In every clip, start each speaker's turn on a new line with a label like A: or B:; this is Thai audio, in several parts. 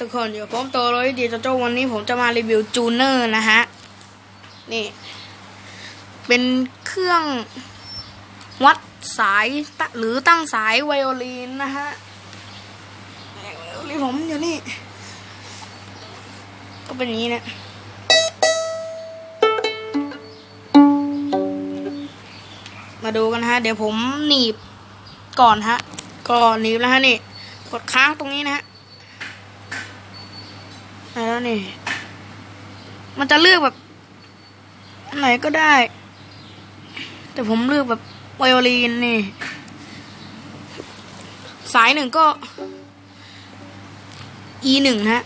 A: ทุกคนอยู่ผมโตโรยดีโจโจวันนี้ผมจะมารีวิวจูเนอร์นะฮะ นี่ เป็นเครื่องวัดสายตะหรือตั้งสายไวโอลินนะฮะไวโอลินผมอยู่นี่ ก็เป็นอย่างนี้นะมาดูกันฮะ เดี๋ยวผมหนีบก่อนฮะก็หนีบแล้วฮะนี่ กดค้างตรงนี้นะฮะ แล้วนี่ มันจะเลือกแบบไหนก็ได้ แต่ผมเลือกแบบไวโอลินนี่ สายหนึ่งก็ e หนึ่งนะฮะ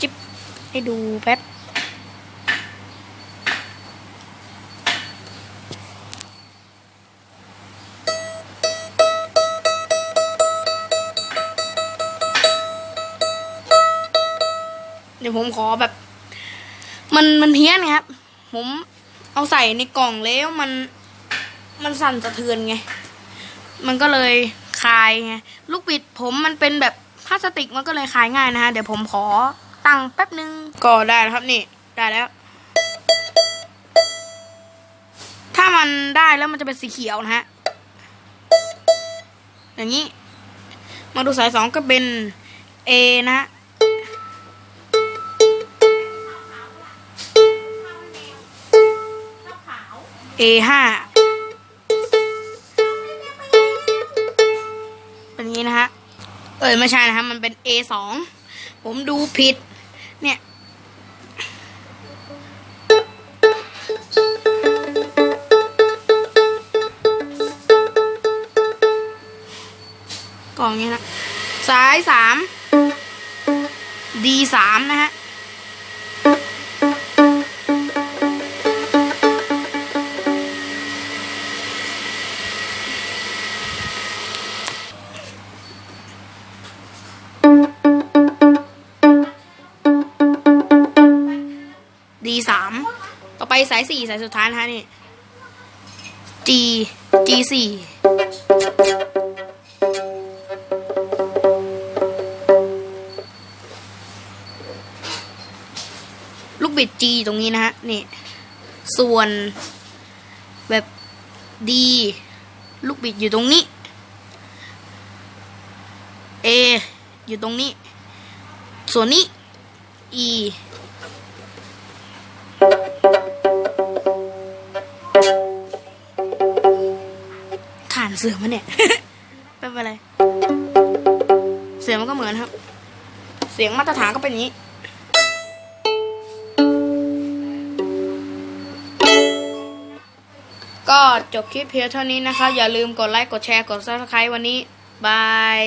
A: จิบให้ดูแป๊บ เดี๋ยวผมขอแบบ มันมันเพี้ยนไงครับ ผมเอาใส่ในกล่องแล้วมันมันสั่นสะเทือนไง มันก็เลยคลายไงลูกบิดผมมันเป็นแบบพลาสติกมันก็เลยคลายง่ายนะฮะเดี๋ยวผมขอตั้งแป๊บนึงก็ได้แล้วครับนี่ได้แล้ว ถ้ามันได้แล้วมันจะเป็นสีเขียวนะฮะอย่างนี้ มาดูสายสองก็เป็น A นะฮะ A ห้าเป็นงี้นะฮะ เอ้ยไม่ใช่นะครับมันเป็น A สอง ผมดูผิด เนี่ย กล่องนี้นะสายสาม D สามนะฮะ สามต่อไปสายสี่สายสุดท้ายนะฮะนี่ G G สี่ลูกบิด G ตรงนี้นะฮะนี่ ส่วนแบบ D ลูกบิดอยู่ตรงนี้ A อยู่ตรงนี้ ส่วนนี้ E านเสือมันเนี่ยไม่เป็นไรเสียงมันก็เหมือนครับ เสียงมาตรฐานก็เป็นอย่างนี้ก็จบคลิปเพียงเท่านี้นะคะ อย่าลืมกดไลค์ กดแชร์ กด subscribe วันนี้ บาย